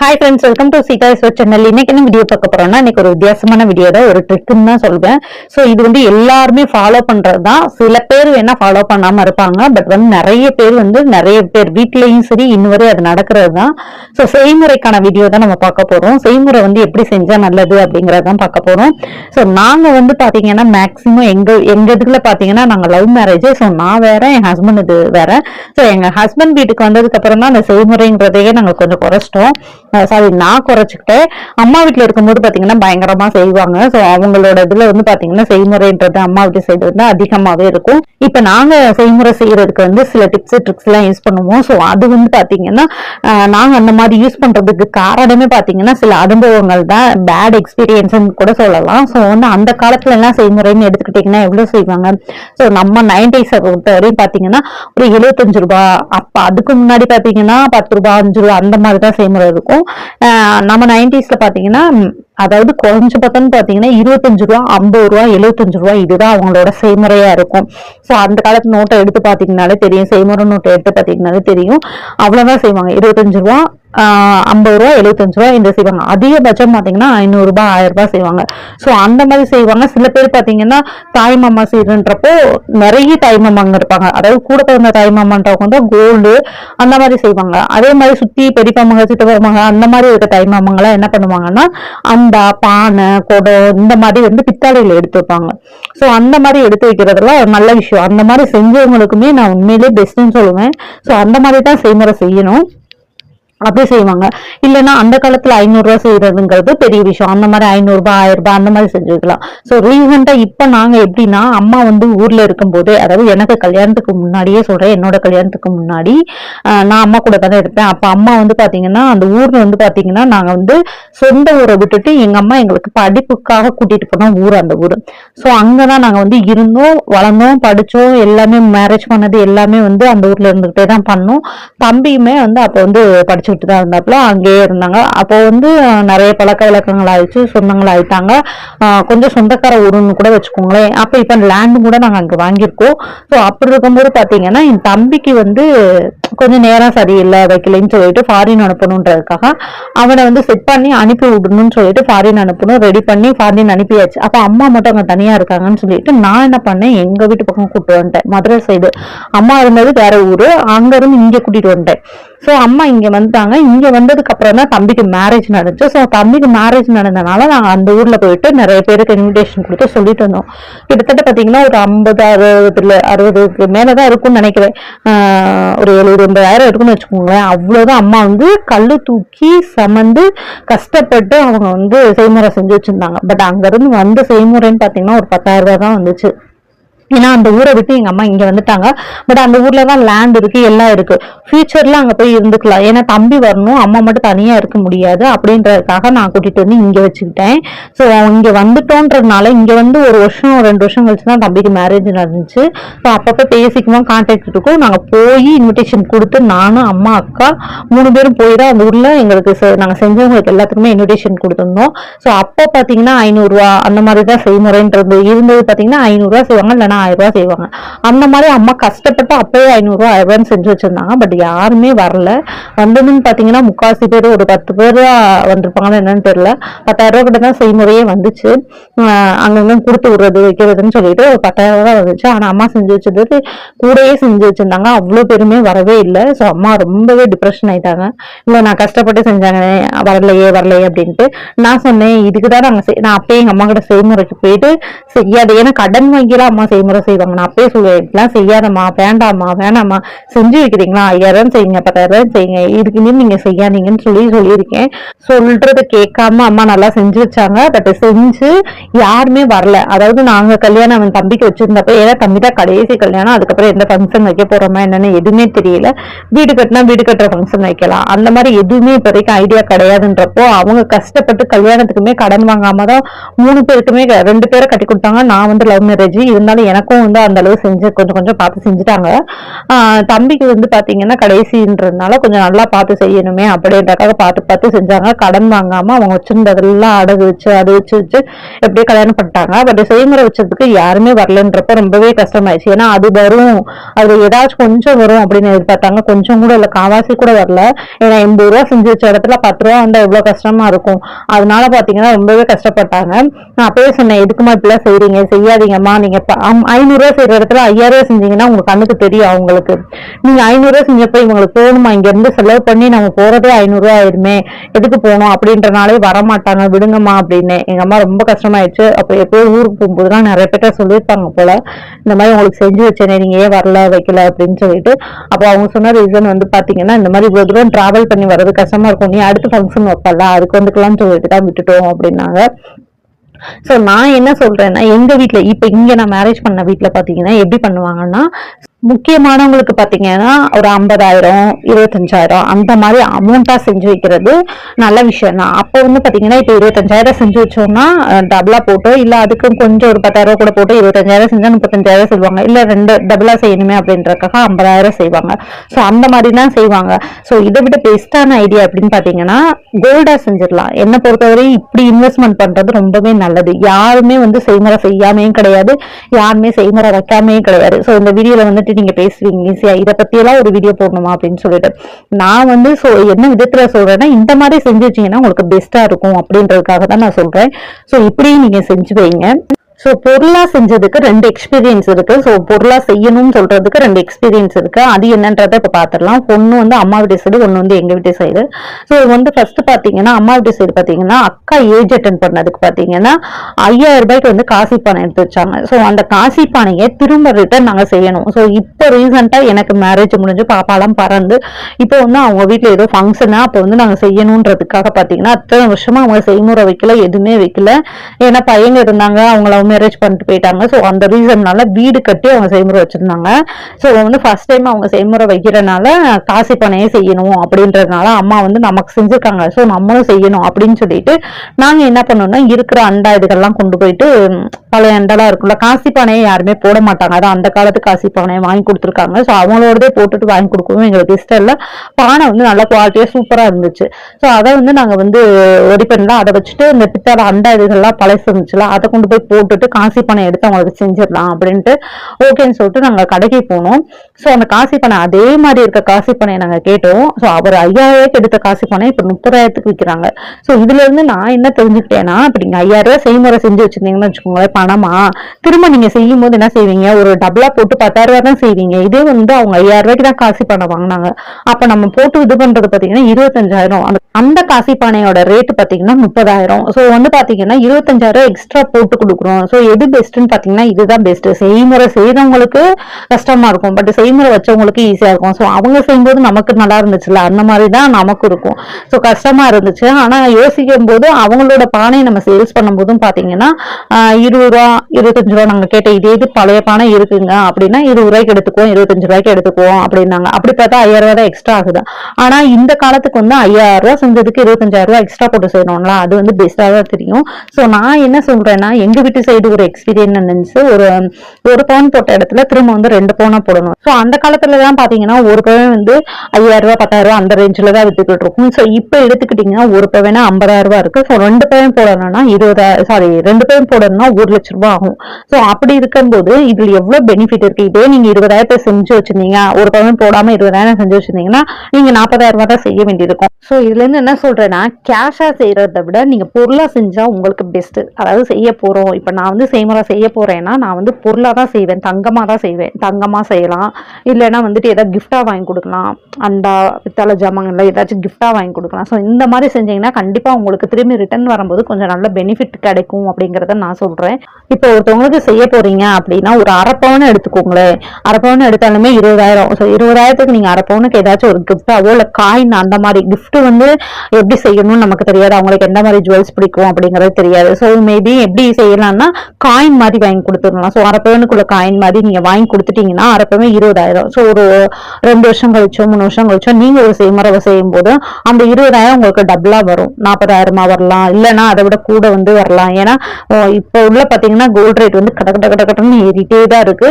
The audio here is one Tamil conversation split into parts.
Hi friends welcome to Seetha channel இன்னைக்கு என்ன வீடியோ பார்க்க போறோம்னா இன்னைக்கு ஒரு வித்தியாசமான வீடியோ தான் ஒரு ட்ரிக்குன்னு தான் சொல்வேன். ஸோ இது வந்து எல்லாருமே ஃபாலோ பண்றது தான் சில பேர் வேணா ஃபாலோ பண்ணாம இருப்பாங்க பட் வந்து நிறைய பேர் வந்து நிறைய பேர் வீட்லயும் சரி இன்னும் அது நடக்கிறது தான் ஸோ செய்முறைக்கான வீடியோ தான் நம்ம பார்க்க போறோம். செய்முறை வந்து எப்படி செஞ்சா நல்லது அப்படிங்கறத தான் பார்க்க போறோம். ஸோ நாங்க வந்து பாத்தீங்கன்னா மேக்சிமம் எங்க எங்க இதுல பாத்தீங்கன்னா நாங்க லவ் மேரேஜ் ஸோ நான் வேற என் ஹஸ்பண்ட் இது வேற. ஸோ எங்க ஹஸ்பண்ட் வீட்டுக்கு வந்ததுக்கு அப்புறம் தான் அந்த செய்முறைங்கிறதையே நாங்க கொஞ்சம் குறைச்சிட்டோம். சாரி நான் குறைச்சிக்கிட்டேன். அம்மா வீட்டில் இருக்கும்போது பார்த்தீங்கன்னா பயங்கரமாக செய்வாங்க. ஸோ அவங்களோட இதில் வந்து பார்த்தீங்கன்னா செய்முறைன்றது அம்மா வீட்டு சைடு வந்து அதிகமாகவே இருக்கும். இப்போ நாங்கள் செய்முறை செய்கிறதுக்கு வந்து சில டிப்ஸ் ட்ரிக்ஸ்லாம் யூஸ் பண்ணுவோம். ஸோ அது வந்து பார்த்தீங்கன்னா நாங்கள் அந்த மாதிரி யூஸ் பண்ணுறதுக்கு காரணமே பார்த்தீங்கன்னா சில அனுபவங்கள் தான் பேட் எக்ஸ்பீரியன்ஸ் கூட சொல்லலாம். ஸோ வந்து அந்த காலத்துல எல்லாம் செய்முறைன்னு எடுத்துக்கிட்டிங்கன்னா எவ்வளோ செய்வாங்க? ஸோ நம்ம நைன்டிஸை பொறுத்த வரையும் பார்த்தீங்கன்னா ஒரு எழுபத்தஞ்சு ரூபா அப்போ அதுக்கு முன்னாடி பார்த்தீங்கன்னா பத்து ரூபா அஞ்சு ரூபா அந்த மாதிரி தான் செய்முறை இருக்கும். நம்ம நைன்டிஸ்ல பாத்தீங்கன்னா அதாவது குறைஞ்ச பத்தம்னு பார்த்தீங்கன்னா இருபத்தஞ்சு ரூபா ஐம்பது ரூபா எழுபத்தஞ்சு ரூபா இதுதான் அவங்களோட செய்முறையா இருக்கும். ஸோ அந்த காலத்து நோட்டை எடுத்து பார்த்தீங்கனாலே தெரியும். செய்முறை நோட்டை எடுத்து பார்த்தீங்கனாலே தெரியும். அவ்வளோதான் செய்வாங்க. இருபத்தஞ்சு ரூபா ஐம்பது ரூபா எழுபத்தஞ்சு ரூபா இந்த செய்வாங்க. அதிகபட்சம் பார்த்தீங்கன்னா ஐநூறுரூபா ஆயிரம் ரூபாய் செய்வாங்க. ஸோ அந்த மாதிரி செய்வாங்க. சில பேர் பார்த்தீங்கன்னா தாய் மாமா சீருன்றப்போ நிறைய தாய் மாமாங்க இருப்பாங்க. அதாவது கூட பிறந்த தாய் மாமான்றவங்க வந்து கோல்டு அந்த மாதிரி செய்வாங்க. அதே மாதிரி சுற்றி பெரியப்பாமங்க சித்தப்பாமங்க அந்த மாதிரி இருக்க தாய் மாமங்களாம் என்ன பண்ணுவாங்கன்னா குண்டா பானை குடம் இந்த மாதிரி வந்து பித்தாளையில் எடுத்து வைப்பாங்க. ஸோ அந்த மாதிரி எடுத்து வைக்கிறதுலாம் ஒரு நல்ல விஷயம். அந்த மாதிரி செஞ்சவங்களுக்குமே நான் உண்மையிலேயே பெஸ்ட்னு சொல்லுவேன். ஸோ அந்த மாதிரி தான் செய்முறை செய்யணும். அப்படி செய்வாங்க. இல்லைன்னா அந்த காலத்துல ஐநூறுரூவா செய்யறதுங்கிறது பெரிய விஷயம். அந்த மாதிரி ஐநூறுரூபா ஆயிரம் ரூபாய் அந்த மாதிரி செஞ்சுக்கலாம் ஸோ ரீசெண்டா இப்ப நாங்க எப்படின்னா அம்மா வந்து ஊர்ல இருக்கும்போது அதாவது எனக்கு கல்யாணத்துக்கு முன்னாடியே சொல்றேன் என்னோட கல்யாணத்துக்கு முன்னாடி நான் அம்மா கூட தானே இருப்பேன். அப்ப அம்மா வந்து பாத்தீங்கன்னா அந்த ஊர்ல வந்து பாத்தீங்கன்னா நாங்க வந்து சொந்த ஊரை விட்டுட்டு எங்க அம்மா எங்களுக்கு படிப்புக்காக கூட்டிட்டு போனோம் ஊர் அந்த ஊர். ஸோ அங்கதான் நாங்க வந்து இருந்தோம் வளர்ந்தோம் படிச்சோம் எல்லாமே மேரேஜ் பண்ணது எல்லாமே வந்து அந்த ஊர்ல இருந்துகிட்டே தான் பண்ணோம். தம்பியுமே வந்து அப்போ வந்து படிச்சுட்டு தான் இருந்தாப்புல அங்கேயே இருந்தாங்க. அப்போ வந்து நிறைய பழக்க வழக்கங்கள் ஆயிடுச்சு சொந்தங்கள் ஆயிட்டாங்க கொஞ்சம் சொந்தக்கார ஊருன்னு கூட வச்சுக்கோங்களேன். அப்போ இப்போ லேண்டும் கூட நாங்கள் அங்கே வாங்கியிருக்கோம். ஸோ அப்படி இருக்கும்போது பார்த்தீங்கன்னா என் தம்பிக்கு வந்து கொஞ்சம் நேரம் சரியில்லை வைக்கலைன்னு சொல்லிட்டு ஃபாரின் அனுப்பணுன்றதுக்காக அவனை வந்து செட் பண்ணி அனுப்பி விடணும்னு சொல்லிட்டு ஃபாரின் அனுப்பணும் ரெடி பண்ணி ஃபாரின் அனுப்பியாச்சு. அப்போ அம்மா மட்டும் அங்கே தனியாக இருக்காங்கன்னு சொல்லிட்டு நான் என்ன பண்ணேன் எங்கள் வீட்டு பக்கம் கூப்பிட்டு வந்துட்டேன். மதுரை சைடு அம்மா இருந்தது வேற ஊர் அங்கேருந்து இங்கே கூட்டிகிட்டு வந்துட்டேன். ஸோ அம்மா இங்கே வந்துட்டாங்க. இங்கே வந்ததுக்கு அப்புறம் தான் தம்பிக்கு மேரேஜ் நடந்துச்சு. ஸோ தம்பிக்கு மேரேஜ் நடந்தனால நாங்கள் அந்த ஊரில் போயிட்டு நிறைய பேருக்கு இன்விடேஷன் கொடுத்து சொல்லிட்டு வந்தோம். கிட்டத்தட்ட பார்த்தீங்கன்னா ஒரு ஐம்பது அறுபதுல அறுபதுக்கு மேலே தான் இருக்கும்னு நினைக்கிறேன். ஒரு எழுபது எண்பதாயிரம் எடுக்கணும்னு வச்சுக்கோங்களேன் அவ்வளோதான் அம்மா வந்து கல் தூக்கி சமந்து கஷ்டப்பட்டு அவங்க வந்து செய்முறை செஞ்சு வச்சுருந்தாங்க. பட் அங்கேருந்து வந்த செய்முறைன்னு பார்த்தீங்கன்னா ஒரு பத்தாயிரம் ரூபா தான் வந்துச்சு. ஏன்னா அந்த ஊரை விட்டு எங்க அம்மா இங்க வந்துட்டாங்க. பட் அந்த ஊர்ல தான் லேண்ட் இருக்கு எல்லாம் இருக்கு. ஃபியூச்சர்ல அங்க போய் இருந்துக்கலாம். ஏன்னா தம்பி வரணும் அம்மா மட்டும் தனியா இருக்க முடியாது. அப்படின்றதுக்காக நான் கூட்டிட்டு வந்து இங்க வச்சுக்கிட்டேன். ஸோ இங்க வந்துட்டோன்றதுனால இங்க வந்து ஒரு வருஷம் ரெண்டு வருஷம் கழிச்சு தான் தம்பிக்கு மேரேஜ் நடந்துச்சு. ஸோ அப்பப்போ பேசிக்குமா கான்டாக்ட் இருக்கும் நாங்க போய் இன்விடேஷன் கொடுத்து நானும் அம்மா அக்கா மூணு பேரும் போய் தான் அந்த ஊர்ல எங்களுக்கு செ- நாங்க செஞ்சவங்களுக்கு எல்லாத்துக்குமே இன்விடேஷன் கொடுத்துருந்தோம். ஸோ அப்போ பாத்தீங்கன்னா ஐநூறுரூவா அந்த மாதிரி தான் செய்முறைன்றது. இருந்தது பாத்தீங்கன்னா ஐநூறுரூவா செய்வாங்க. இல்லைனா ஆயிரம் ரூபாய் செய்வாங்க. அந்த மாதிரி அம்மா கஷ்டப்பட்டு அப்பயே ஐநூறுரூவா ஆயிரம் செஞ்சு வச்சிருந்தாங்க. பட் யாருமே வரல. வந்ததுன்னு பார்த்தீங்கன்னா முக்காசி பேர் ஒரு பத்து பேர் வந்திருப்பாங்கன்னு என்னன்னு தெரில பத்தாயிரரூவா கிட்ட தான் செய்முறையே வந்துச்சு. அங்கங்கே கொடுத்து விடுறது வைக்கிறதுன்னு சொல்லிட்டு ஒரு பத்தாயிரம் தான் வந்துச்சு. ஆனால் அம்மா செஞ்சு வச்சது கூடயே செஞ்சு வச்சிருந்தாங்க. அவ்வளோ பேருமே வரவே இல்லை. ஸோ அம்மா ரொம்பவே டிப்ரெஷன் ஆயிட்டாங்க. இல்லை நான் கஷ்டப்பட்டு செஞ்சாங்க. வரலையே வரலையே அப்படின்ட்டு. நான் சொன்னேன் இதுக்கு தான் நாங்கள் செய்- நான் அப்பயே எங்கள் அம்மா கிட்ட செய்முறைக்கு போயிட்டு செய்யாது. ஏன்னா கடன் வாங்கிலாம் அம்மா செய்முறை செய்வாங்க. நான் அப்பயே சொல்லுவேன் இப்படிலாம் செய்யாதம்மா வேண்டாம்மா வேணாமா செஞ்சு வைக்கிறீங்களா? ஐயாயிரம் செய்யுங்க பத்தாயிரம் செய்யுங்க. இதுக்கு நீங்க செய்யாதீங்கன்னு சொல்லி சொல்லியிருக்கேன். சொல்றத கேட்காம அம்மா நல்லா செஞ்சு வச்சாங்க. பட் செஞ்சு யாருமே வரல. அதாவது நாங்க கல்யாணம் அவன் தம்பிக்கு வச்சிருந்தப்ப ஏன்னா தம்பி தான் கடைசி கல்யாணம். அதுக்கப்புறம் எந்த ஃபங்க்ஷன் வைக்க போறோமா என்னன்னு எதுவுமே தெரியல. வீடு கட்டினா வீடு கட்டுற ஃபங்க்ஷன் வைக்கலாம். அந்த மாதிரி எதுவுமே இப்போதைக்கு ஐடியா கிடையாதுன்றப்போ அவங்க கஷ்டப்பட்டு கல்யாணத்துக்குமே கடன் வாங்காம தான் மூணு பேருக்குமே ரெண்டு பேரை கட்டி கொடுத்தாங்க. நான் வந்து லவ் மேரேஜ் இருந்தாலும் எனக்கு எனக்கும் வந்து அந்த அளவு செஞ்சு கொஞ்சம் கொஞ்சம் பார்த்து செஞ்சுட்டாங்க. தம்பிக்கு வந்து பார்த்தீங்கன்னா கடைசின்றதுனால கொஞ்சம் நல்லா பார்த்து செய்யணுமே அப்படின்றக்காக பார்த்து பார்த்து செஞ்சாங்க. கடன் வாங்காம அவங்க வச்சிருந்ததெல்லாம் அடகு வச்சு அது வச்சு வச்சு எப்படியே கல்யாணம் பண்ணிட்டாங்க. பட் செய்முறை வச்சதுக்கு யாருமே வரலன்றப்ப ரொம்பவே கஷ்டமாயிடுச்சு. ஏன்னா அது வரும். அது ஏதாச்சும் கொஞ்சம் வரும் அப்படின்னு எதிர்பார்த்தாங்க. கொஞ்சம் கூட இல்லை காவாசி கூட வரல. ஏன்னா எண்பது ரூபா செஞ்சு வச்ச இடத்துல பத்து ரூபா வந்தால் எவ்வளோ கஷ்டமா இருக்கும். அதனால பார்த்தீங்கன்னா ரொம்பவே கஷ்டப்பட்டாங்க. நான் அப்பயே சொன்னேன் எதுக்குமா இப்படிலாம் செய்கிறீங்க செய்யாதீங்கம்மா. நீங்கள் ஐநூறுரூவா செய்யற இடத்துல ஐயாயிரம் செஞ்சீங்கன்னா உங்க கண்ணுக்கு தெரியும் அவங்களுக்கு. நீங்க ஐநூறுரூவா செஞ்சப்ப இவங்களுக்கு போகணுமா? இங்க இருந்து செலவு பண்ணி நம்ம போறதே ஐநூறுரூவா ஆயிருமே. எதுக்கு போகணும்? அப்படின்றனாலே வரமாட்டாங்க. விடுங்கம்மா அப்படின்னு. எங்க அம்மா ரொம்ப கஷ்டமாயிடுச்சு. அப்ப எப்போ ஊருக்கு போகும்போதுலாம் நிறைய பேர்ட்ட சொல்லியிருப்பாங்க போல இந்த மாதிரி உங்களுக்கு செஞ்சு வச்சேனே நீங்க ஏன் வரல வைக்கல? அப்படின்னு சொல்லிட்டு. அப்போ அவங்க சொன்ன ரீசன் வந்து பாத்தீங்கன்னா இந்த மாதிரி இவ்வளவு தூரம் டிராவல் பண்ணி வர்றது கஷ்டமா இருக்கும். நீ அடுத்த ஃபங்க்ஷன் வைப்பல அதுக்கு வந்துக்கலாம்னு சொல்லிட்டு தான் விட்டுட்டோம் அப்படின்னாங்க. ஸோ நான் என்ன சொல்றேன்னா எங்க வீட்டில் இப்ப இங்க நான் மேரேஜ் பண்ண வீட்டில் பாத்தீங்கன்னா எப்படி பண்ணுவாங்கன்னா முக்கியமானவங்களுக்கு பார்த்தீங்கன்னா ஒரு ஐம்பதாயிரம் இருபத்தஞ்சாயிரம் அந்த மாதிரி அமௌண்ட்டாக செஞ்சு வைக்கிறது நல்ல விஷயம் தான் அப்போ வந்து பார்த்தீங்கன்னா இப்போ இருபத்தஞ்சாயிரம் செஞ்சு வச்சோம்னா டபுளாக போட்டோ இல்லை அதுக்கும் கொஞ்சம் ஒரு பத்தாயிரம் கூட போட்டு இருபத்தஞ்சாயிரம் செஞ்சால் முப்பத்தஞ்சாயிரம் சொல்லுவாங்க. இல்லை ரெண்டு டபுளாக செய்யணுமே அப்படின்றக்காக ஐம்பதாயிரம் செய்வாங்க. ஸோ அந்த மாதிரி தான் செய்வாங்க. ஸோ இதை விட பெஸ்ட்டான ஐடியா அப்படின்னு பார்த்தீங்கன்னா கோல்டாக செஞ்சிடலாம். என்னை பொறுத்தவரை இப்படி இன்வெஸ்ட்மெண்ட் பண்ணுறது ரொம்பவே நல்லது. யாருமே வந்து செய்முறை செய்யாமையும் கிடையாது. யாருமே செய்முறை வைக்காமையும் கிடையாது. ஸோ இந்த வீடியோவில் வந்துட்டு நீங்க பேசுவீங்க. ஈஸியா இதை பத்தியெல்லாம் ஒரு வீடியோ போடணுமா அப்படின்னு சொல்லிட்டு. நான் வந்து ஸோ என்ன விதத்துல சொல்றேன்னா இந்த மாதிரி செஞ்சு வச்சீங்கன்னா உங்களுக்கு பெஸ்டா இருக்கும் அப்படின்றதுக்காக தான் நான் சொல்றேன். ஸோ இப்படியும் நீங்க செஞ்சு வைங்க. ஸோ பொருளாக செஞ்சதுக்கு ரெண்டு எக்ஸ்பீரியன்ஸ் இருக்கு. ஸோ பொருளாக செய்யணும்னு சொல்றதுக்கு ரெண்டு எக்ஸ்பீரியன்ஸ் இருக்கு. அது என்னன்றதை இப்போ பார்த்துடலாம் பொண்ணு வந்து அம்மா வீட்டு சைடு ஒன்று வந்து எங்கள் வீட்டு சைடு ஸோ வந்து ஃபர்ஸ்ட் பார்த்தீங்கன்னா அம்மா வீட்டு சைடு பார்த்தீங்கன்னா அக்கா ஏஜ் அட்டன் பண்ணதுக்கு பார்த்தீங்கன்னா ஐயாயிரம் ரூபாய்க்கு வந்து காசி பானை எடுத்து வச்சாங்க. ஸோ அந்த காசி பானையை திரும்ப ரிட்டர்ன் நாங்கள் செய்யணும். ஸோ இப்போ ரீசெண்டாக எனக்கு மேரேஜ் முடிஞ்சு பாப்பாலாம் பறந்து இப்போ வந்து அவங்க வீட்டில் ஏதோ ஃபங்க்ஷனா அப்போ வந்து நாங்கள் செய்யணுன்றதுக்காக பார்த்தீங்கன்னா அத்தனை வருஷமா அவங்க செய்முறை வைக்கல எதுவுமே வைக்கல. ஏன்னா பையங்க இருந்தாங்க அவங்கள மேரேஜ் பண்ணிட்டு போயிட்டாங்க. ஸோ அந்த ரீசன்னால வீடு கட்டி அவங்க செய்முறை வச்சுருந்தாங்க. ஸோ வந்து ஃபர்ஸ்ட் டைம் அவங்க செய்முறை வைக்கிறனால காசி பானையே செய்யணும் அப்படின்றதுனால அம்மா வந்து நமக்கு செஞ்சிருக்காங்க. ஸோ நம்மளும் செய்யணும் அப்படின்னு சொல்லிட்டு நாங்கள் என்ன பண்ணோம்னா இருக்கிற அண்டா இதுகள்லாம் கொண்டு போயிட்டு பழைய அண்டெல்லாம் இருக்கும்ல காசி பானையை யாருமே போட மாட்டாங்க. அதான் அந்த காலத்து காசி பானையை வாங்கி கொடுத்துருக்காங்க. ஸோ அவங்களோடதே போட்டுட்டு வாங்கி கொடுக்கவும் எங்களுக்கு இஷ்டம் இல்லை. பானை வந்து நல்ல குவாலிட்டியாக சூப்பராக இருந்துச்சு. ஸோ அதை வந்து நாங்கள் வந்து ரெடி பண்ணலாம். அதை வச்சுட்டு இந்த பித்தளை அண்டை இதுகள்லாம் பழசு இருந்துச்சுல அதை கொண்டு போய் போட்டுட்டு காசி பானை எடுத்து அவங்களுக்கு செஞ்சிடலாம் அப்படின்ட்டு. ஓகேன்னு சொல்லிட்டு நாங்கள் கடைக்கு போனோம். ஸோ அந்த காசி பனை அதே மாதிரி இருக்க காசி நாங்கள் கேட்டோம். ஸோ அவர் ஐயாயிரத்துக்கு எடுத்த காசி பானை இப்போ முப்பதாயிரத்துக்கு விற்கிறாங்க ஸோ இதுலேருந்து நான் என்ன தெரிஞ்சுக்கிட்டேன்னா இப்போ நீங்கள் ஐயாயிரம் ரூபாய் செய்முறை செஞ்சு வச்சிருந்தீங்கன்னு வச்சுக்கோங்களேன் பணமா. திரும்ப நீங்கள் செய்யும் போது என்ன செய்வீங்க? ஒரு டபுளாக போட்டு பத்தாயிரம் ரூபாய் தான் செய்வீங்க. இதே வந்து அவங்க ஐயாயிரம் ரூபாய்க்கு தான் காசி பனை வாங்கினாங்க. அப்போ நம்ம போட்டு இது பண்ணுறது பார்த்தீங்கன்னா இருபத்தஞ்சாயிரம். அந்த அந்த காசி பானையோட ரேட்டு பார்த்தீங்கன்னா முப்பதாயிரம். ஸோ வந்து பார்த்தீங்கன்னா இருபத்தஞ்சாயிரம் எக்ஸ்ட்ரா போட்டு கொடுக்குறோம். ஸோ எது பெஸ்ட்டுன்னு பார்த்தீங்கன்னா இதுதான் பெஸ்ட்டு செய்முறை செய்கிறவங்களுக்கு கஷ்டமாக இருக்கும். பட் செய்முறை வச்சவங்களுக்கு ஈஸியாக இருக்கும். ஸோ அவங்க செய்யும்போது நமக்கு நல்லா இருந்துச்சுல்ல? அந்த மாதிரி தான் நமக்கு இருக்கும். ஸோ கஷ்டமாக இருந்துச்சு. ஆனால் யோசிக்கும் போது அவங்களோட பானையை நம்ம சேல்ஸ் பண்ணும்போதும் பார்த்தீங்கன்னா இருபது ரூபா இருபத்தஞ்சு ரூபா நாங்கள் கேட்ட இதே இது பழைய பானை இருக்குங்க. அப்படின்னா இருபது ரூபாய்க்கு எடுத்துக்குவோம் இருபத்தஞ்சு ரூபாய்க்கு எடுத்துக்குவோம் அப்படின்னாங்க. அப்படி பார்த்தா ஐயாயிரம் ரூபா தான் எக்ஸ்ட்ரா ஆகுது. ஆனால் இந்த காலத்துக்கு வந்து ஐயாயிரம் ரூபா செஞ்சதுக்கு இருபத்தஞ்சாயிரம் ரூபா எக்ஸ்ட்ரா போட்டு செய்யணும்ல? அது வந்து பெஸ்ட்டாக தான் தெரியும். ஸோ நான் என்ன சொல்கிறேன்னா எங்கள் வீட்டு சைடு ஒரு எக்ஸ்பீரியன்ஸ் ஒரு ஒரு பவுன் போட்ட இடத்துல திரும்ப வந்து ரெண்டு பவுனா போடணும். ஸோ அந்த காலத்துல எல்லாம் பாத்தீங்கன்னா ஒரு பவன் வந்து ஐயாயிரம் ரூபாய் பத்தாயிரம் ரூபாய் அந்த ரேஞ்சில் தான் வித்துக்கிட்டு இருக்கும். ஸோ இப்போ எடுத்துக்கிட்டீங்கன்னா ஒரு பவனா ஐம்பதாயிரம் ரூபாய் இருக்கு. ஸோ ரெண்டு பவன் போடணும்னா இருபதாயிரம் சாரி ரெண்டு பவன் போடணும்னா ஒரு லட்ச ரூபாய் ஆகும். ஸோ அப்படி இருக்கும்போது இதுல எவ்வளவு பெனிஃபிட் இருக்கு? இதே நீங்க இருபதாயிரத்தை செஞ்சு வச்சிருந்தீங்க ஒரு பவுன் போடாம இருபதாயிரம் செஞ்சு வச்சிருந்தீங்கன்னா நீங்க நாற்பதாயிரம் ரூபாய் தான் செய்ய வேண்டியிருக்கும். ஸோ இதுல இருந்து என்ன சொல்றேன்னா கேஷா செய்யறதை விட நீங்க பொருளா செஞ்சா உங்களுக்கு பெஸ்ட் அதாவது செய்ய போறோம். இப்ப நான் வந்து செய்முறை செய்ய போறேன்னா நான் வந்து பொருளா தான் செய்வேன். தங்கமா தான் செய்வேன். தங்கமா செய்யலாம். இல்லைன்னா வந்துட்டு ஏதாவது கிஃப்டாக வாங்கி கொடுக்கலாம். அண்டா பித்தளை ஜாமான்ல ஏதாச்சும் கிஃப்டாக வாங்கி கொடுக்கலாம். ஸோ இந்த மாதிரி செஞ்சீங்கன்னா கண்டிப்பா உங்களுக்கு திரும்பி ரிட்டர்ன் வரும்போது கொஞ்சம் நல்ல பெனிஃபிட் கிடைக்கும் அப்படிங்கறத நான் சொல்றேன். இப்போ ஒருத்தவங்களுக்கு செய்ய போறீங்க அப்படின்னா ஒரு அரை பவுன் எடுத்துக்கோங்களேன். அரை பவுன் எடுத்தாலுமே இருபதாயிரம். ஸோ இருபதாயிரத்துக்கு நீங்க அரை பவுனுக்கு ஏதாச்சும் ஒரு கிஃப்டாவோ இல்லை காயின் அந்த மாதிரி கிஃப்ட் வந்து எப்படி செய்யணும்னு நமக்கு தெரியாது. அவங்களுக்கு எந்த மாதிரி ஜுவல்ஸ் பிடிக்கும் அப்படிங்கறது தெரியாது. ஸோ மேபி எப்படி செய்யலாம்னா காயின் மாதிரி வாங்கி கொடுத்துடலாம். ஸோ அரை பவுனுக்குள்ள காயின் மாதிரி நீங்க வாங்கி கொடுத்துட்டீங்கன்னா அரை பவுன் இருபது இருபதாயிரம். ஸோ ஒரு ரெண்டு வருஷம் கழிச்சோ மூணு வருஷம் கழிச்சோ நீங்கள் ஒரு செய்முறை செய்யும் போது அந்த இருபதாயிரம் உங்களுக்கு டபுளாக வரும். நாற்பதாயிரமா வரலாம். இல்லைன்னா அதை விட கூட வந்து வரலாம். ஏன்னா இப்போ உள்ள பார்த்தீங்கன்னா கோல்ட் ரேட் வந்து கட கட கட கடன்னு ஏறிட்டே தான் இருக்கு.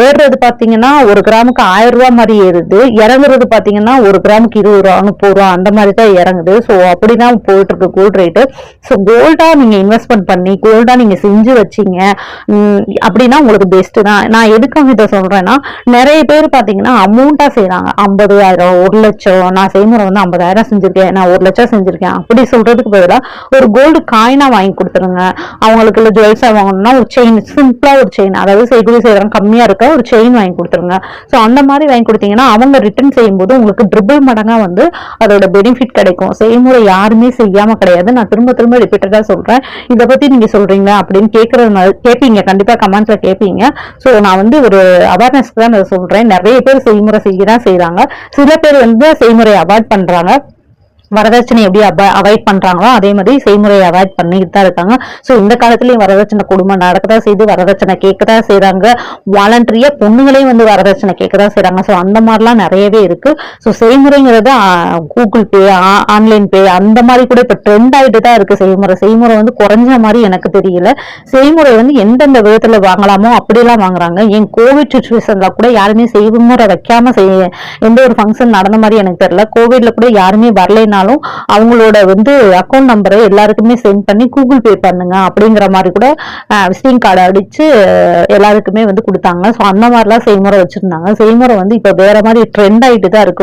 ஏறுறது பார்த்தீங்கன்னா ஒரு கிராமுக்கு ஆயிரம் ரூபா மாதிரி ஏறுது. இறங்குறது பார்த்தீங்கன்னா ஒரு கிராமுக்கு இருபது ரூபா முப்பது ரூபா அந்த மாதிரி தான் இறங்குது. ஸோ அப்படிதான் போயிட்டு இருக்கு கோல்ட் ரேட்டு ஸோ கோல்டாக நீங்கள் இன்வெஸ்ட்மெண்ட் பண்ணி கோல்டாக நீங்கள் செஞ்சு வச்சீங்க. அப்படின்னா உங்களுக்கு பெஸ்ட்டு தான். நான் எதுக்காக இதை சொல்கிறேன்னா நிறைய பேர் பார்த்தீங்கன்னா அமௌண்ட்டாக செய்கிறாங்க ஐம்பதாயிரம் ஒரு லட்சம் நான் செய்முறை வந்து ஐம்பதாயிரம் செஞ்சிருக்கேன் நான் ஒரு லட்சம் செஞ்சுருக்கேன். அப்படி சொல்கிறதுக்கு பதிலாக ஒரு கோல்டு காயினாக வாங்கி கொடுத்துருங்க. அவங்களுக்கு இல்லை ஜுவல்ஸாக வாங்கணும்னா ஒரு செயின் சிம்பிளாக ஒரு செயின் அதாவது செய்கூலி செய்யறவங்க கம்மியாக இருக்க ஒரு செயின் வாங்கி கொடுத்துருங்க. ஸோ அந்த மாதிரி வாங்கி கொடுத்தீங்கன்னா அவங்க ரிட்டர்ன் செய்யும்போது உங்களுக்கு ட்ரிபிள் மடங்காக வந்து அதோட பெனிஃபிட் கிடைக்கும். செய்முறை யாருமே செய்யாமல் கிடையாது. நான் திரும்ப திரும்ப ரிப்பீட்டடாக சொல்கிறேன் இதை பற்றி நீங்கள் சொல்கிறீங்க அப்படின்னு கேட்குறது கேட்பீங்க கண்டிப்பாக கமெண்ட்ஸில் கேட்பீங்க ஸோ நான் வந்து ஒரு அவேர்னஸ்க்கு தான் சொல்றேன். நிறைய பேர் செய்முறை செய்ய தான் சில பேர் வந்து செய்முறை அவாய்ட் பண்றாங்க. வரதட்சணை எப்படி அவாய்ட் பண்றாங்களோ அதே மாதிரி செய்முறையை அவாய்ட் பண்ணிட்டு தான் இருக்காங்க. ஸோ இந்த காலத்துலயும் வரதட்சணை குடும்பம் நடக்கதா செய்து வரதட்சணை கேட்கதா செய்யறாங்க வாலண்டரியா பொண்ணுங்களையும் வந்து வரதட்சணை கேட்கதா செய்யறாங்க ஸோ அந்த மாதிரிலாம் நிறையவே இருக்கு. ஸோ செய்முறைங்கிறது கூகுள் பே ஆன்லைன் பே அந்த மாதிரி கூட இப்போ ட்ரெண்ட் ஆகிட்டு தான் இருக்கு செய்முறை. செய்முறை வந்து குறைஞ்ச மாதிரி எனக்கு தெரியல. செய்முறை வந்து எந்தெந்த விதத்துல வாங்கலாமோ அப்படிலாம் வாங்குறாங்க. ஏன் கோவிட் சுச்சுவேஷன்ல கூட யாருமே செய்முறை வைக்காம எந்த ஒரு ஃபங்க்ஷன் நடந்த மாதிரி எனக்கு தெரியல. கோவிட்ல கூட யாருமே வரலைனாலும் அவங்களோட வந்து அக்கௌண்ட் நம்பரை எல்லாருக்குமே சென்ட் பண்ணி கூகுள் பே பண்ணுங்க அப்படிங்கிற மாதிரி கூட விசிட்டிங் கார்டு அடிச்சு எல்லாருக்குமே வந்து கொடுத்தாங்க. ஸோ அந்த மாதிரிலாம் செய்முறை வச்சிருந்தாங்க. செய்முறை வந்து இப்போ வேற மாதிரி ட்ரெண்ட் ஆகிட்டு தான் இருக்கு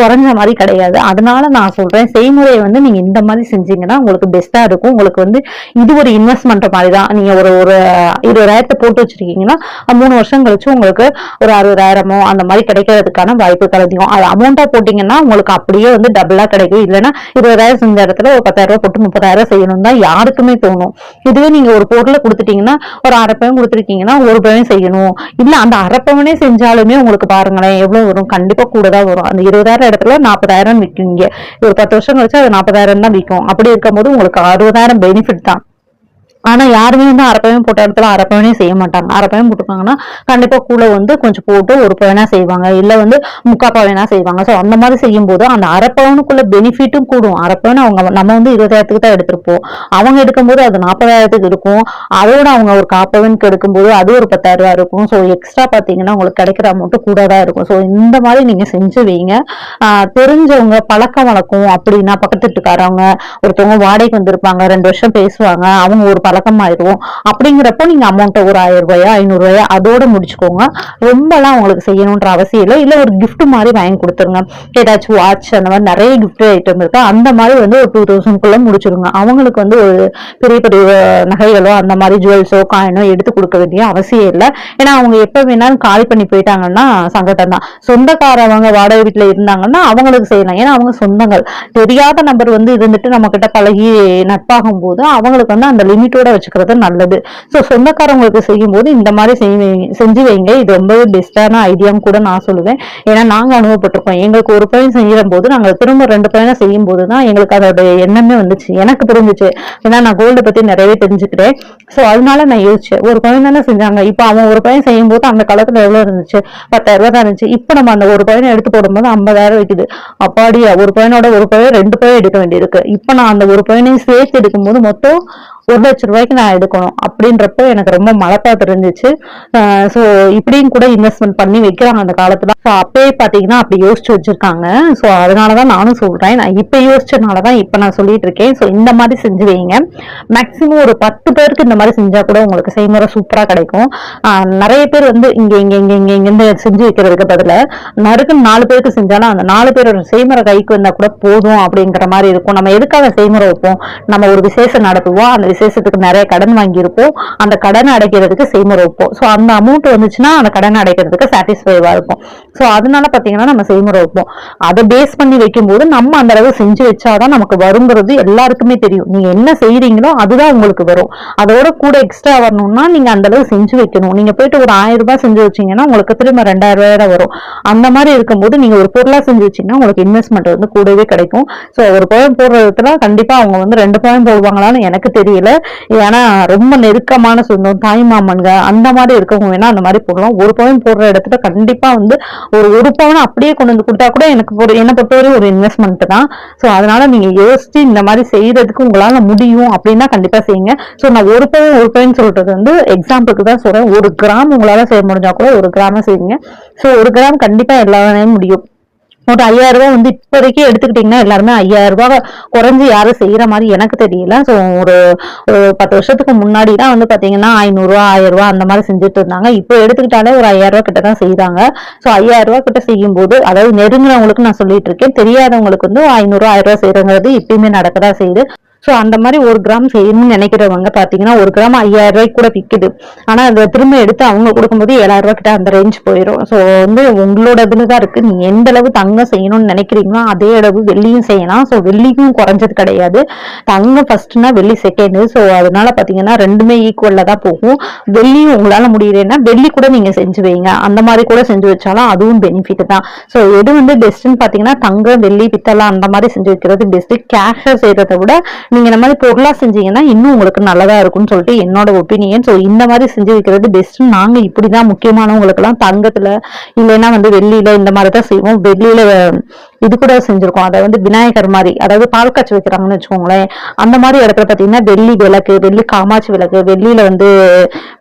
குறைஞ்ச மாதிரி கிடையாது. அதனால நான் சொல்றேன் செய்முறையை வந்து நீங்க இந்த மாதிரி செஞ்சீங்கன்னா உங்களுக்கு பெஸ்டா இருக்கும். உங்களுக்கு வந்து இது ஒரு இன்வெஸ்ட்மெண்ட் மாதிரி தான் நீங்க ஒரு ஒரு இருபதாயிரத்தை போட்டு வச்சிருக்கீங்கன்னா மூணு வருஷம் கழிச்சு உங்களுக்கு ஒரு அறுபதாயிரமோ அந்த மாதிரி கிடைக்கிறதுக்கான வாய்ப்புகள் அதிகம். அது அமௌண்ட்டாக போட்டிங்கன்னா உங்களுக்கு அப்படியே வந்து டபுளாக கிடைக்கும். இல்லைன்னா இருபதாயிரம் செஞ்ச இடத்துல ஒரு பத்தாயிரம் ரூபாய் போட்டு முப்பதாயிரம் செய்யணும் தான் யாருக்குமே தோணும். இதுவே நீங்க ஒரு பொருளை கொடுத்துட்டீங்கன்னா ஒரு அரைப்பவன் கொடுத்துருக்கீங்கன்னா ஒரு பவன் செய்யணும். இல்ல அந்த அரைப்பவனே செஞ்சாலுமே உங்களுக்கு பாருங்களேன் எவ்வளவு வரும்? கண்டிப்பா கூட தான் வரும். அந்த இருபதாயிரம் இடத்துல நாற்பதாயிரம் விற்குங்க ஒரு பத்து வருஷம் கழிச்சு அது நாற்பதாயிரம் தான் விற்கும். அப்படி இருக்கும்போது உங்களுக்கு அறுபதாயிரம் பெனிஃபிட் தான். ஆனால் யாருமே வந்து அரப்பவன் போட்ட இடத்துல அரப்பவனே செய்ய மாட்டாங்க. அரப்பவன் போட்டுருக்காங்கன்னா கண்டிப்பாக கூட வந்து கொஞ்சம் போட்டு ஒரு பவனாக செய்வாங்க. இல்லை வந்து முக்கா பவனா செய்வாங்க. ஸோ அந்த மாதிரி செய்யும் போது அந்த அரப்பவனுக்குள்ள பெனிஃபிட்டும் கூடும். அரைப்பவன் அவங்க நம்ம வந்து இருபதாயிரத்துக்கு தான் எடுத்திருப்போம். அவங்க எடுக்கும்போது அது நாற்பதாயிரத்துக்கு இருக்கும். அதோட அவங்க ஒரு காப்பவனுக்கு எடுக்கும்போது அது ஒரு பத்தாயிரம் ரூபாய் இருக்கும். ஸோ எக்ஸ்ட்ரா பார்த்தீங்கன்னா உங்களுக்கு கிடைக்கிற அமௌண்ட்டு கூட தான் இருக்கும். ஸோ இந்த மாதிரி நீங்கள் செஞ்சு வைங்க. தெரிஞ்சவங்க பழக்கம் வழக்கம் அப்படின்னா பக்கத்து வீட்டுக்காரவங்க ஒருத்தவங்க வாடகைக்கு வந்திருப்பாங்க ரெண்டு வருஷம் பேசுவாங்க அவங்க ஒரு பழக்கம் ஆயிடுவோம் அப்படிங்கிறப்போ நீங்க அமௌண்ட்டை ஒரு ஆயிரம் ரூபாயா ஐநூறு ரூபாயா அதோட முடிச்சுக்கோங்க. ரொம்பலாம் உங்களுக்கு செய்யணுன்ற அவசியம் இல்லை. இல்லை ஒரு கிஃப்ட் மாதிரி வாங்கி கொடுத்துருங்க. ஏதாச்சும் வாட்ச் அந்த மாதிரி நிறைய கிஃப்ட் ஐட்டம் இருக்கு. அந்த மாதிரி வந்து ஒரு டூ தௌசண்ட்குள்ள முடிச்சிருங்க. அவங்களுக்கு வந்து ஒரு பெரிய பெரிய நகைகளோ அந்த மாதிரி ஜுவல்ஸோ காயினோ எடுத்து கொடுக்க வேண்டிய அவசியம் இல்லை. ஏன்னா அவங்க எப்போ வேணாலும் காலி பண்ணி போயிட்டாங்கன்னா சங்கடம் தான். சொந்தக்காரவங்க வாடகை வீட்டில் இருந்தாங்கன்னா அவங்களுக்கு செய்யலாம். ஏன்னா அவங்க சொந்தங்கள். தெரியாத நபர் வந்து இருந்துட்டு நம்ம கிட்ட பழகி நட்பாகும் போது அவங்களுக்கு வந்து அந்த லிமிட்டோட வச்சுக்கிறது நல்லது. ஸோ சொந்தக்காரவங்களுக்கு செய்யும் போது இந்த மாதிரி செய்வீங்க- செஞ்சு வைங்க. இது ரொம்பவே பெஸ்டான ஐடியான்னு கூட நான் சொல்லுவேன். ஏன்னா நாங்கள் அனுபவப்பட்டிருக்கோம். எங்களுக்கு ஒரு பையன் செய்யற போது நாங்கள் திரும்ப ரெண்டு பையனை செய்யும் போது தான் எங்களுக்கு அதோட எண்ணமே வந்துச்சு. எனக்கு புரிஞ்சிச்சு. ஏன்னா நான் கோல்டை பத்தி நிறையவே தெரிஞ்சுக்கிறேன் ஸோ அதனால நான் யோசிச்சேன். ஒரு பையன் தானே செஞ்சாங்க. இப்போ அவன் ஒரு பையன் செய்யும் போது அந்த காலத்தில் எவ்வளோ இருந்துச்சு? பத்தாயிரம் ரூபா தான் இருந்துச்சு. இப்போ நம்ம அந்த ஒரு பையனை எடுத்து போடும்போது ஐம்பதாயிரம் வைக்குது. அப்பாடியா ஒரு பையனோட ஒரு பையன் ரெண்டு பையன் எடுக்க வேண்டியிருக்கு. இப்போ நான் அந்த ஒரு பையனையும் சேர்த்து எடுக்கும்போது மொத்தம் ஒரு லட்சம் ரூபாய்க்கு நான் எடுக்கணும் அப்படின்றப்போ எனக்கு ரொம்ப மலைப்பாத்து இருந்துச்சு. ஸோ இப்படியும் கூட இன்வெஸ்ட்மெண்ட் பண்ணி வைக்கிறாங்க அந்த காலத்துல. ஸோ அப்பயே பார்த்தீங்கன்னா அப்படி யோசிச்சு வச்சிருக்காங்க. ஸோ அதனால தான் நானும் சொல்கிறேன் நான் இப்போ யோசிச்சனாலதான் இப்போ நான் சொல்லிட்டு இருக்கேன். ஸோ இந்த மாதிரி செஞ்சு வைங்க. மேக்சிமம் ஒரு பத்து பேருக்கு இந்த மாதிரி செஞ்சால் கூட உங்களுக்கு செய்முறை சூப்பராக கிடைக்கும். நிறைய பேர் வந்து இங்கே இங்கே இங்கே இங்கே இங்கேருந்து செஞ்சு வைக்கிறதுக்கு பதிலாக நறுக்கு நாலு பேருக்கு செஞ்சாலும் அந்த நாலு பேரோட செய்முறை கைக்கு வந்தால் கூட போதும் அப்படிங்கிற மாதிரி இருக்கும். நம்ம எதுக்காக செய்முறை வைப்போம்? நம்ம ஒரு விசேஷம் நடத்துவோம். அந்த விசேஷத்துக்கு நிறைய கடன் வாங்கியிருப்போம். அந்த கடனை அடைக்கிறதுக்கு செய்முறை வைப்போம். ஸோ அந்த அமௌண்ட் வந்துச்சுன்னா அந்த கடனை அடைக்கிறதுக்கு சாட்டிஸ்ஃபைவாக இருக்கும் ஸோ அதனால பார்த்தீங்கன்னா நம்ம செய்முறை வைப்போம். அதை பேஸ் பண்ணி வைக்கும்போது நம்ம அந்த அளவு செஞ்சு வச்சாதான் நமக்கு வருங்கிறது எல்லாருக்குமே தெரியும். நீங்க என்ன செய்கிறீங்களோ அதுதான் உங்களுக்கு வரும். அதோட கூட எக்ஸ்ட்ரா வரணும்னா நீங்க அந்த அளவு செஞ்சு வைக்கணும். நீங்க போயிட்டு ஒரு ஆயிரம் ரூபாய் செஞ்சு வச்சீங்கன்னா உங்களுக்கு திரும்ப ரெண்டாயிரம் ரூபாய் தான் வரும். அந்த மாதிரி இருக்கும்போது நீங்க ஒரு பொருளா செஞ்சு வச்சீங்கன்னா உங்களுக்கு இன்வெஸ்ட்மெண்ட் வந்து கூடவே கிடைக்கும். ஸோ ஒரு பழம் போடுறதுல கண்டிப்பா அவங்க வந்து ரெண்டு பழம் போடுவாங்களான்னு எனக்கு தெரியல. தேவையில்ல ஏன்னா ரொம்ப நெருக்கமான சொந்தம் தாய் மாமன்க அந்த மாதிரி இருக்கவங்க வேணா அந்த மாதிரி போடலாம். ஒரு பவுன் போடுற இடத்துல கண்டிப்பா வந்து ஒரு ஒரு பவுன் அப்படியே கொண்டு வந்து கொடுத்தா கூட எனக்கு ஒரு என்னை பொறுத்தவரை ஒரு இன்வெஸ்ட்மெண்ட் தான். ஸோ அதனால நீங்க யோசிச்சு இந்த மாதிரி செய்யறதுக்கு உங்களால முடியும் அப்படின்னா கண்டிப்பா செய்யுங்க. ஸோ நான் ஒரு பவுன் ஒரு பவுன் சொல்றது வந்து எக்ஸாம்பிளுக்கு தான் சொல்றேன். ஒரு கிராம் உங்களால செய்ய முடிஞ்சா கூட ஒரு கிராம செய்யுங்க. ஸோ ஒரு கிராம் கண்டிப்பா எல்லாராலையும் முடியும். ஒரு ஐயாயிரம் ரூபாய் வந்து இப்போதைக்கு எடுத்துக்கிட்டீங்கன்னா எல்லாருமே ஐயாயிரம் ரூபாய் குறைஞ்சி யாரும் செய்யற மாதிரி எனக்கு தெரியல. ஸோ ஒரு ஒரு பத்து வருஷத்துக்கு முன்னாடி தான் வந்து பார்த்தீங்கன்னா ஐநூறுரூவா ஆயிரம் ரூபாய் அந்த மாதிரி செஞ்சுட்டு இருந்தாங்க. இப்போ எடுத்துக்கிட்டாலே ஒரு ஐயாயிரம் ரூபாய் கிட்ட தான் செய்றாங்க ஸோ ஐயாயிரம் ரூபாய் கிட்ட செய்யும்போது அதாவது நெருங்கினவங்களுக்கு நான் சொல்லிட்டு இருக்கேன் தெரியாதவங்களுக்கு வந்து ஐநூறுரூவா ஆயிரம் ரூபாய் செய்யறங்கிறது இப்பயுமே நடக்கதான் செய்யுது. ஸோ அந்த மாதிரி ஒரு கிராம் செய்யணும்னு நினைக்கிறவங்க பார்த்தீங்கன்னா ஒரு கிராம் ஐயாயிரம் ரூபாய்க்கு கூட விற்குது ஆனால் அதை திரும்ப எடுத்து அவங்க கொடுக்கும்போது ஏழாயிரம் ரூபா கிட்ட அந்த ரேஞ்ச் போயிடும் ஸோ வந்து உங்களோட இதில் தான் இருக்குது நீங்கள் எந்த அளவு தங்கம் செய்யணும்னு நினைக்கிறீங்களோ அதே அளவு வெள்ளியும் செய்யலாம். ஸோ வெள்ளியும் குறைஞ்சது கிடையாது. தங்கம் ஃபர்ஸ்ட்னா வெள்ளி செகண்ட் ஸோ அதனால பார்த்தீங்கன்னா ரெண்டுமே ஈக்குவலில் தான் போகும். வெள்ளியும் உங்களால் முடியலன்னா வெள்ளி கூட நீங்கள் செஞ்சு வைங்க. அந்த மாதிரி கூட செஞ்சு வச்சாலும் அதுவும் பெனிஃபிட் தான். ஸோ எது வந்து பெஸ்ட்டுன்னு பார்த்தீங்கன்னா தங்கம் வெள்ளி பித்தளை அந்த மாதிரி செஞ்சு வைக்கிறது பெஸ்ட்டு கேஷாக செய்கிறத விட நீங்க இந்த மாதிரி பொருளா செஞ்சீங்கன்னா இன்னும் உங்களுக்கு நல்லதா இருக்கும்னு சொல்லிட்டு என்னோட ஒப்பீனியன் ஸோ இந்த மாதிரி செஞ்சு வைக்கிறது பெஸ்ட் நாங்க இப்படிதான் முக்கியமானவங்களுக்கு எல்லாம் தங்கத்துல இல்லைன்னா வந்து வெள்ளியில இந்த மாதிரி தான் செய்வோம். வெள்ளியில இது கூட செஞ்சிருக்கோம். அதை வந்து விநாயகர் மாதிரி அதாவது பால் காய்ச்சி வைக்கிறாங்கன்னு வச்சுக்கோங்களேன் அந்த மாதிரி இடத்துல பாத்தீங்கன்னா வெள்ளி விளக்கு வெள்ளி காமாட்சி விளக்கு வெள்ளியில வந்து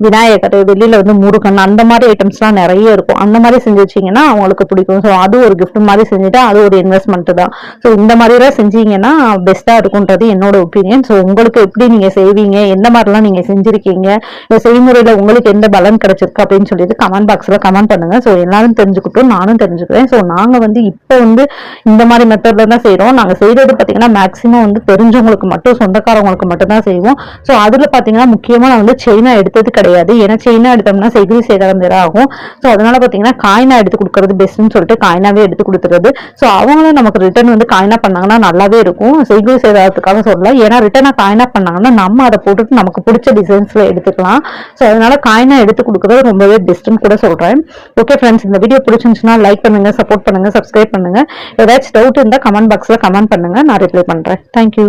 விநாயகர் வெள்ளியில வந்து முருகன் அந்த மாதிரி ஐட்டம்ஸ் எல்லாம் நிறைய இருக்கும். அந்த மாதிரி செஞ்சு வச்சீங்கன்னா அவங்களுக்கு பிடிக்கும். ஸோ அது ஒரு கிஃப்ட் மாதிரி செஞ்சுட்டு அது ஒரு இன்வெஸ்ட்மெண்ட் தான். ஸோ இந்த மாதிரி எல்லாம் செஞ்சீங்கன்னா பெஸ்டா இருக்கும்ன்றது என்னோட ஒப்பீனியன் ஸோ உங்களுக்கு எப்படி நீங்க செய்வீங்க? எந்த மாதிரிலாம் நீங்க செஞ்சிருக்கீங்க? இந்த செய்முறையில உங்களுக்கு எந்த பலன் கிடைச்சிருக்கு அப்படின்னு சொல்லிட்டு கமெண்ட் பாக்ஸ்ல கமெண்ட் பண்ணுங்க. ஸோ எல்லாரும் தெரிஞ்சுக்கிட்டும் நானும் தெரிஞ்சுக்கிறேன். ஸோ நாங்க வந்து இப்போ வந்து இந்த மாதிரி மெத்தட்ல தான் செய்கிறோம் நாங்கள் செய்கிறது பார்த்தீங்கன்னா மேக்ஸிமம் வந்து தெரிஞ்சவங்களுக்கு மட்டும் சொந்தக்காரவங்களுக்கு மட்டும் தான் செய்வோம். ஸோ அதில் பார்த்தீங்கன்னா முக்கியமாக நான் வந்து செயினா எடுத்தது கிடையாது. ஏன்னா செயினா எடுத்தோம்னா செய்தி சேதாரம் வேற ஆகும். ஸோ அதனால பார்த்தீங்கன்னா காயினா எடுத்து கொடுக்கறது பெஸ்ட்னு சொல்லிட்டு காயினாவே எடுத்து கொடுத்துறது. ஸோ அவங்களும் நமக்கு ரிட்டர்ன் வந்து காயினாக பண்ணாங்கன்னா நல்லாவே இருக்கும். செகிரி சேதாரத்துக்காக சொல்லலாம் ஏன்னா ரிட்டர்னா காயினாக பண்ணாங்கன்னா நம்ம அதை போட்டுட்டு நமக்கு பிடிச்ச டிசைன்ஸில் எடுத்துக்கலாம். ஸோ அதனால காயினா எடுத்து கொடுக்கறது ரொம்பவே பெஸ்ட்னு கூட சொல்கிறேன் ஓகே ஃப்ரெண்ட்ஸ் இந்த வீடியோ பிடிச்சிருந்துச்சுன்னா லைக் பண்ணுங்க சப்போர்ட் பண்ணுங்க சப்ஸ்கிரைப் பண்ணுங்கள் ஏதாச்சும் டவுட் இருந்தால் கமெண்ட் பாக்ஸில் கமெண்ட் பண்ணுங்க. நான் ரிப்ளை பண்றேன். தேங்க்யூ